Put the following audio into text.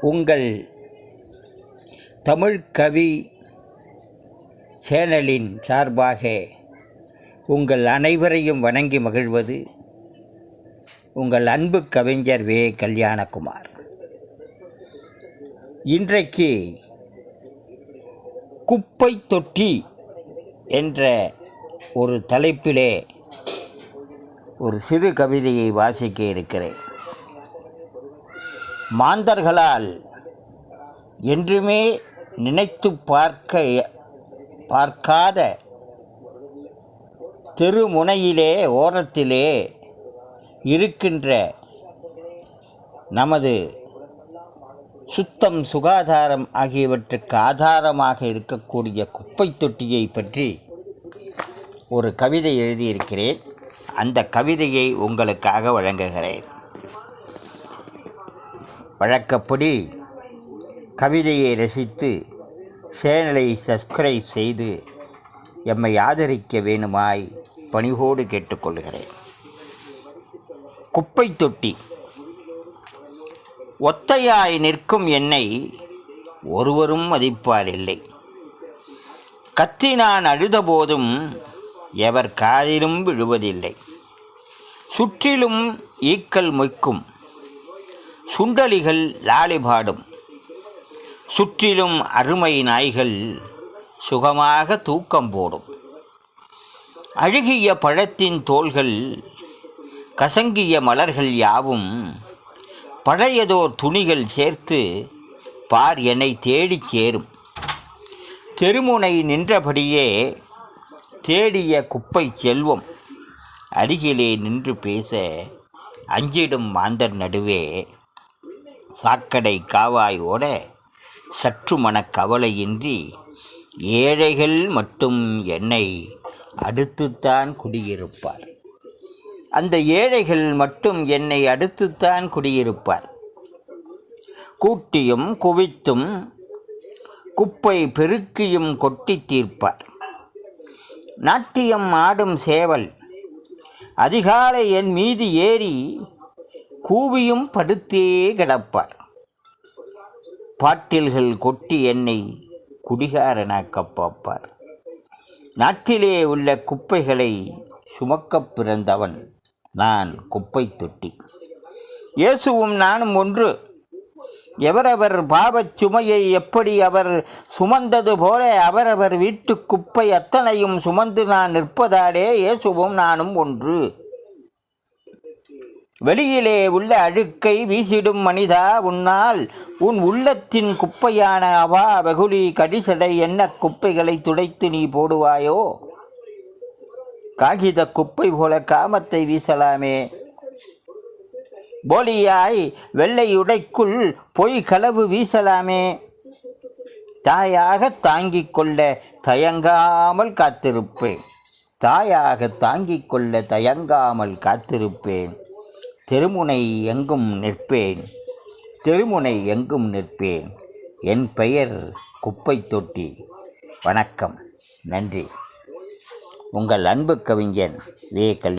உங்கள் தமிழ் கவி சேனலின் சார்பாக உங்கள் அனைவரையும் வணங்கி மகிழ்வது உங்கள் அன்பு கவிஞர் வே. கல்யாணகுமார். இன்றைக்கு குப்பை தொட்டி என்ற ஒரு தலைப்பிலே ஒரு சிறு கவிதையை வாசிக்க இருக்கிறேன். மாந்தர்களால் என்றுமே நினைத்து பார்க்க பார்க்காத தெருமுனையிலே ஓரத்திலே இருக்கின்ற நமது சுத்தம் சுகாதாரம் ஆகியவற்றுக்கு ஆதாரமாக இருக்கக்கூடிய குப்பை தொட்டியை பற்றி ஒரு கவிதை எழுதியிருக்கிறேன். அந்த கவிதையை உங்களுக்காக வழங்குகிறேன். வழக்கப்படி கவிதையை ரசித்து சேனலை சப்ஸ்கிரைப் செய்து எம்மை ஆதரிக்க வேணுமாய் பணிவோடு கேட்டுக்கொள்கிறேன். குப்பை தொட்டி. ஒத்தையாய் நிற்கும் என்னை ஒருவரும் மதிப்பார் இல்லை கத்தி நான் அழுதபோதும் எவர் காதிலும் விழுவதில்லை. சுற்றிலும் ஈக்கல் மொய்க்கும். சுண்டலிகள் லாலிபாடும். சுற்றிலும் அருமை நாய்கள் சுகமாக தூக்கம் போடும். அழுகிய பழத்தின் தோள்கள் கசங்கிய மலர்கள் யாவும் பழையதோர் துணிகள் சேர்த்து பார் என்னை தேடிச் சேரும். தெருமுனை நின்றபடியே தேடிய குப்பை செல்வம் அருகிலே நின்று பேச அஞ்சிடும் மாந்தர் நடுவே சாக்கடை காவாய் ஓட சற்று மனக்கவலையின்றி ஏழைகள் மட்டும் என்னை அடுத்துத்தான் குடியிருப்பார். அந்த ஏழைகள் மட்டும் என்னை அடுத்துத்தான் குடியிருப்பார். கூட்டியும் குவித்தும் குப்பை பெருக்கியும் கொட்டி தீர்ப்பார். நாட்டியம் ஆடும் சேவல் அதிகாலை என் மீது ஏறி கூவியும் படுத்தே கிடப்பார். பாட்டில்கள் கொட்டி என்னை குடிகாரனாக்க பார்ப்பார். நாட்டிலே உள்ள குப்பைகளை சுமக்கப் பிறந்தவன் நான் குப்பை தொட்டி. இயேசுவும் நானும் ஒன்று. எவரவர் பாவச் சுமையை எப்படி அவர் சுமந்தது போல அவரவர் வீட்டு குப்பை அத்தனையும் சுமந்து நான் நிற்பதாலே இயேசுவும் நானும் ஒன்று. வெளியிலே உள்ள அழுக்கை வீசிடும் மனிதா உன்னால். உன் உள்ளத்தின் குப்பையான அவா வெகுளி கடிசடை என்ன குப்பைகளை துடைத்து நீ போடுவாயோ? காகித குப்பை போல காமத்தை வீசலாமே. போலியாய் வெள்ளை உடைக்குள் பொய் களவு வீசலாமே. தாயாக தாங்கிக் கொள்ள தயங்காமல் காத்திருப்பேன். தாயாக தாங்கிக் கொள்ள தயங்காமல் காத்திருப்பேன். தெருமுனை எங்கும் நிற்பேன் தெருமுனை எங்கும் நிற்பேன். என் பெயர் குப்பை தொட்டி. வணக்கம். நன்றி. உங்கள் அன்பு கவிஞன் வே. கல்